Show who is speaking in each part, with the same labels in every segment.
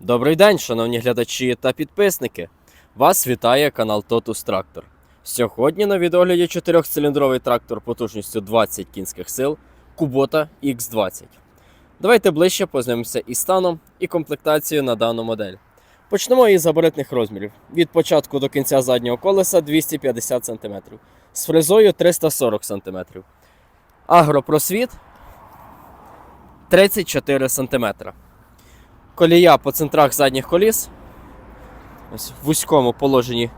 Speaker 1: Добрий день, шановні глядачі та підписники. Вас вітає канал Totus Tractor. Сьогодні на відогляді 4-циліндровий трактор потужністю 20 кінських сил Kubota X20. Давайте ближче познайомимося із станом і комплектацією на дану модель. Почнемо із габаритних розмірів. Від початку до кінця заднього колеса 250 см, з фрезою 340 см. Агропросвіт 34 см. Колія по центрах задніх коліс. Ось в вузькому положенні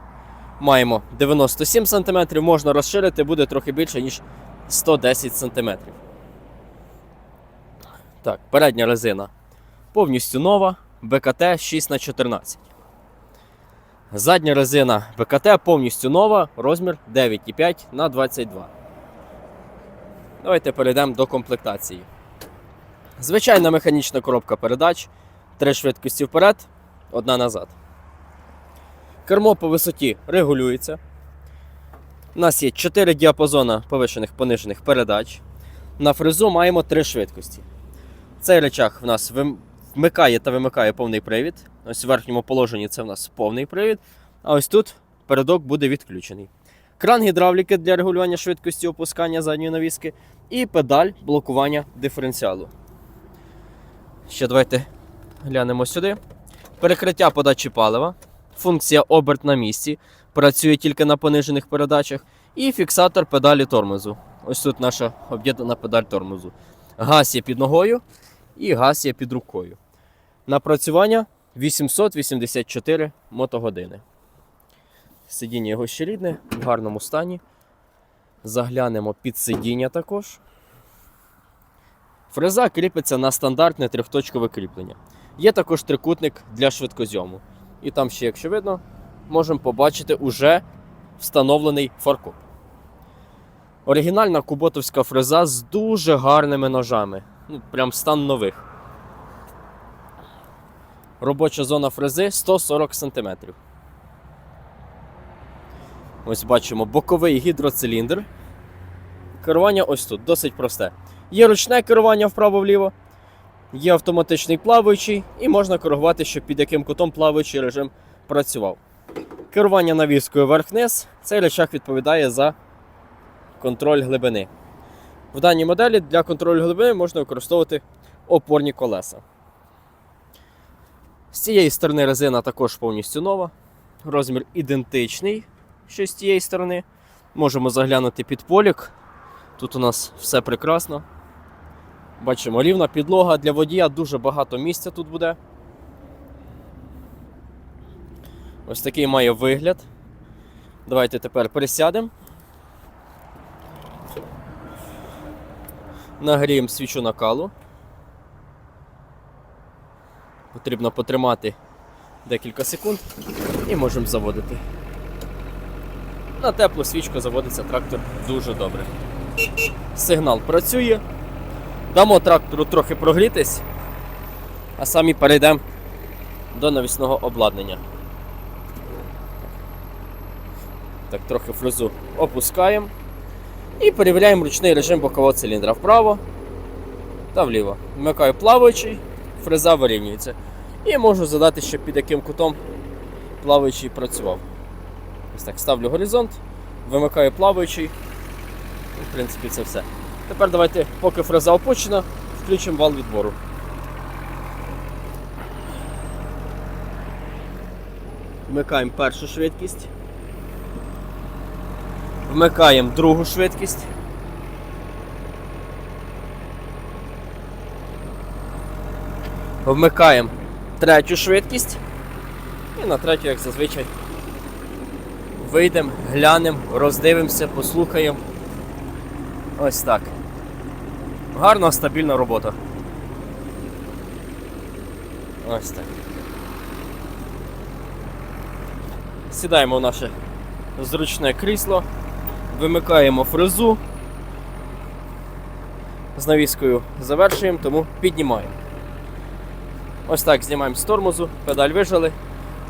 Speaker 1: маємо 97 см, можна розширити, буде трохи більше, ніж 110 см. Так, передня резина повністю нова, БКТ 6х14. Задня резина БКТ повністю нова, розмір 9,5 на 22. Давайте перейдемо до комплектації. Звичайна механічна коробка передач, три швидкості вперед, одна назад. Кермо по висоті регулюється. У нас є 4 діапазони повишених понижених передач. На фрезу маємо 3 швидкості. Цей речах в нас вмикає та вимикає повний привід. Ось в верхньому положенні це в нас повний привід. А ось тут передок буде відключений. Кран гідравліки для регулювання швидкості опускання задньої навіски і педаль блокування диференціалу. Ще давайте глянемо сюди. Перекриття подачі палива. Функція оберт на місці. Працює тільки на понижених передачах. І фіксатор педалі тормозу. Ось тут наша об'єднана педаль тормозу. Газ є під ногою і газ є під рукою. Напрацювання 884 мотогодини. Сидіння його ще рідне, в гарному стані. Заглянемо під сидіння також. Фреза кріпиться на стандартне трьохточкове кріплення. Є також трикутник для швидкозйому. І там ще, якщо видно, можемо побачити уже встановлений фаркоп. Оригінальна куботовська фреза з дуже гарними ножами. Ну, прям стан нових. Робоча зона фрези 140 см. Ось бачимо боковий гідроциліндр. Керування ось тут досить просте. Є ручне керування вправо-вліво, є автоматичний плаваючий, і можна коригувати, щоб під яким кутом плаваючий режим працював. Керування навіскою вверх-вниз. Цей речах відповідає за контроль глибини. В даній моделі для контролю глибини можна використовувати опорні колеса. З цієї сторони резина також повністю нова. Розмір ідентичний, що з цієї сторони. Можемо заглянути під полік. Тут у нас все прекрасно. Бачимо, рівна підлога для водія, дуже багато місця тут буде. Ось такий має вигляд. Давайте тепер присядемо. Нагріємо свічу накалу. Потрібно потримати декілька секунд і можемо заводити. На теплу свічку заводиться трактор дуже добре. Сигнал працює. Дамо трактору трохи прогрітись, а самі перейдемо до навісного обладнання. Так, трохи фрезу опускаємо і перевіряємо ручний режим бокового циліндра вправо та вліво. Вмикаю плаваючий, фреза вирівнюється. І можу задати, щоб під яким кутом плаваючий працював. Ось так, ставлю горизонт, вимикаю плаваючий. В принципі, це все. Тепер давайте, поки фреза опущена, включимо вал відбору. Вмикаємо першу швидкість. Вмикаємо другу швидкість. Вмикаємо третю швидкість. І на третю, як зазвичай, вийдемо, глянемо, роздивимося, послухаємо. Ось так. Гарна, стабільна робота. Ось так. Сідаємо в наше зручне крісло, вимикаємо фрезу. З навіскою завершуємо, тому піднімаємо. Ось так знімаємо з тормозу, педаль вижали,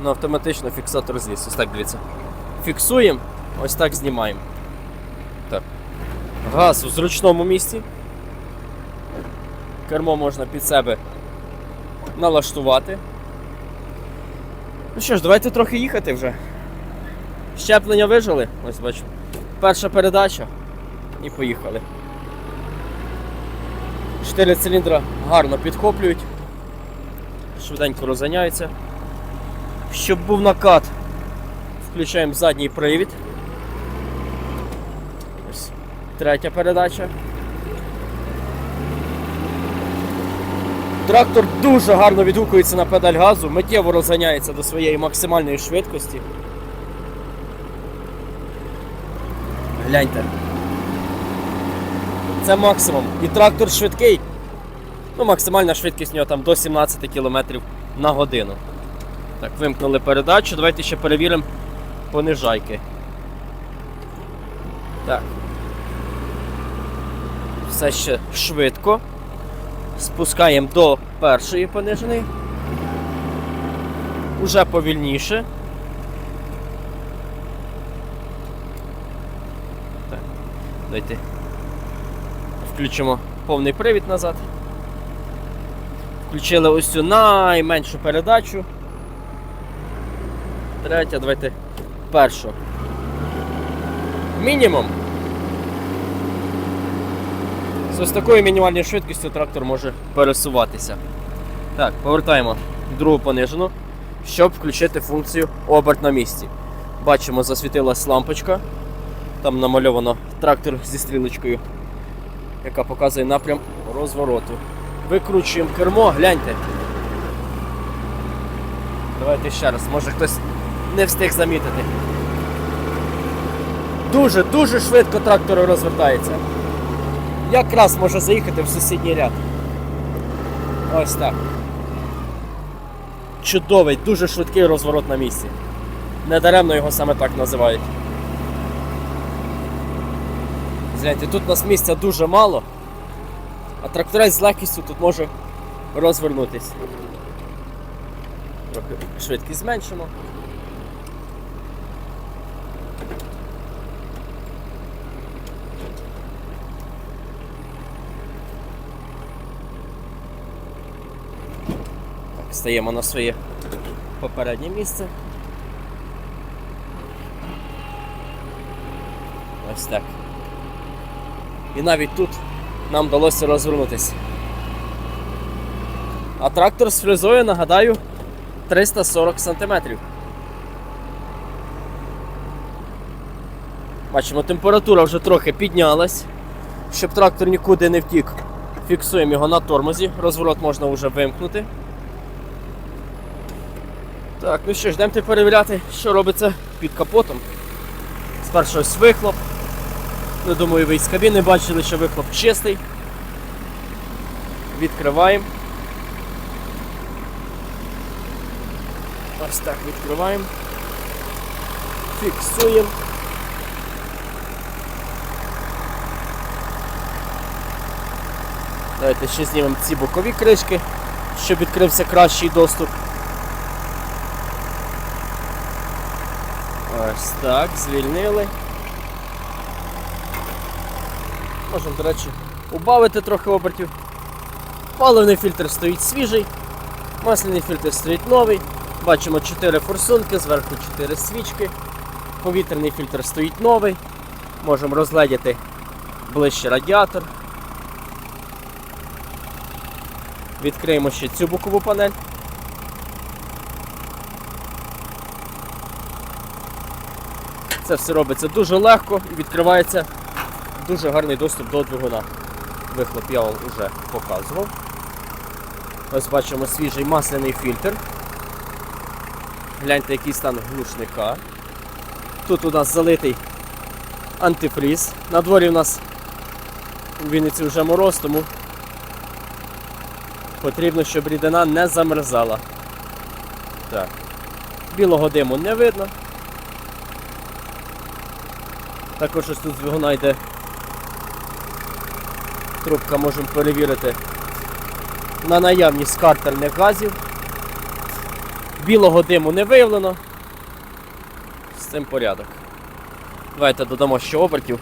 Speaker 1: на автоматично фіксатор зліз. Ось так дивіться. Фіксуємо, ось так знімаємо. Так. Газ у зручному місці. Кермо можна під себе налаштувати. Ну що ж, давайте трохи їхати вже. Щеплення вижили, ось бачу. Перша передача. І поїхали. Чотири циліндра гарно підхоплюють. Швиденько розганяються. Щоб був накат, включаємо задній привід. Ось третя передача. Трактор дуже гарно відгукується на педаль газу, миттєво розганяється до своєї максимальної швидкості. Гляньте. Це максимум. І трактор швидкий. Ну, максимальна швидкість у нього там до 17 км на годину. Так, вимкнули передачу. Давайте ще перевіримо понижайки. Так. Все ще швидко. Спускаємо до першої пониженої. Уже повільніше. Так. Дайте. Включимо повний привід назад. Включили ось цю найменшу передачу. Третя, давайте першу. Мінімум. З такою мінімальною швидкістю трактор може пересуватися. Так, повертаємо другу понижену, щоб включити функцію оберт на місці. Бачимо, засвітилась лампочка. Там намальовано трактор зі стрілочкою, яка показує напрям розвороту. Викручуємо кермо, гляньте. Давайте ще раз, може хтось не встиг замітити. Дуже, дуже швидко трактор розвертається. Якраз може заїхати в сусідній ряд. Ось так. Чудовий, дуже швидкий розворот на місці. Недаремно його саме так називають. Гляньте, тут нас місця дуже мало, а тракторець з легкістю тут може розвернутися. Трохи швидкість зменшимо. Стаємо на своє попереднє місце. Ось так. І навіть тут нам вдалося розвернутися. А трактор з фрезою, нагадаю, 340 см. Бачимо, температура вже трохи піднялась. Щоб трактор нікуди не втік, фіксуємо його на тормозі, розворот можна вже вимкнути. Так, ну що ж, йдемо перевіряти, що робиться під капотом. Спершу ось вихлоп. Ну, думаю, ви із кабіни бачили, що вихлоп чистий. Відкриваємо. Ось так відкриваємо. Фіксуємо. Давайте ще знімемо ці бокові кришки, щоб відкрився кращий доступ. Ось так, звільнили. Можемо, до речі, убавити трохи обертів. Паливний фільтр стоїть свіжий, масляний фільтр стоїть новий. Бачимо 4 форсунки, зверху 4 свічки. Повітряний фільтр стоїть новий. Можемо розгледіти ближче радіатор. Відкриємо ще цю бокову панель. Це все робиться дуже легко і відкривається дуже гарний доступ до двигуна. Вихлоп я вам вже показував. Ось бачимо свіжий масляний фільтр. Гляньте, який стан глушника. Тут у нас залитий антифріз. На дворі у нас у Вінниці вже мороз, тому потрібно, щоб рідина не замерзала. Так. Білого диму не видно. Також ось тут двигуна йде трубка, можемо перевірити на наявність картерних газів. Білого диму не виявлено. З цим порядок. Давайте додамо ще обертів.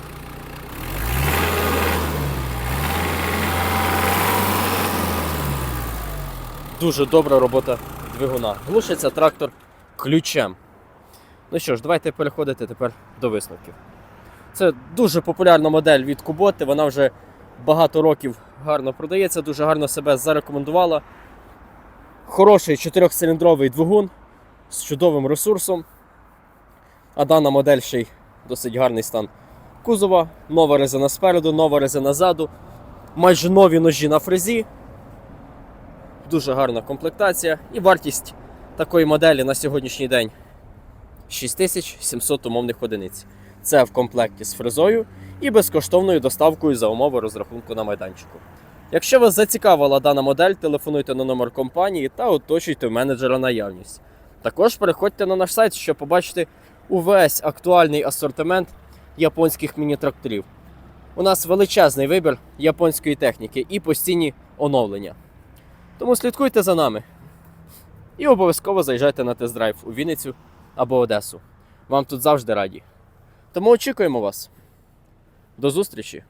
Speaker 1: Дуже добра робота двигуна. Глушиться трактор ключем. Ну що ж, давайте переходити тепер до висновків. Це дуже популярна модель від Куботи, вона вже багато років гарно продається, дуже гарно себе зарекомендувала. Хороший чотирьохциліндровий двигун з чудовим ресурсом. А дана модель ще й досить гарний стан кузова, нова резина спереду, нова резина ззаду, майже нові ножі на фрезі. Дуже гарна комплектація і вартість такої моделі на сьогоднішній день 6700 умовних одиниць. Це в комплекті з фрезою і безкоштовною доставкою за умови розрахунку на майданчику. Якщо вас зацікавила дана модель, телефонуйте на номер компанії та уточуйте в менеджера наявність. Також переходьте на наш сайт, щоб побачити увесь актуальний асортимент японських міні-тракторів. У нас величезний вибір японської техніки і постійні оновлення. Тому слідкуйте за нами і обов'язково заїжджайте на тест-драйв у Вінницю або Одесу. Вам тут завжди раді. Тому очікуємо вас. До зустрічі!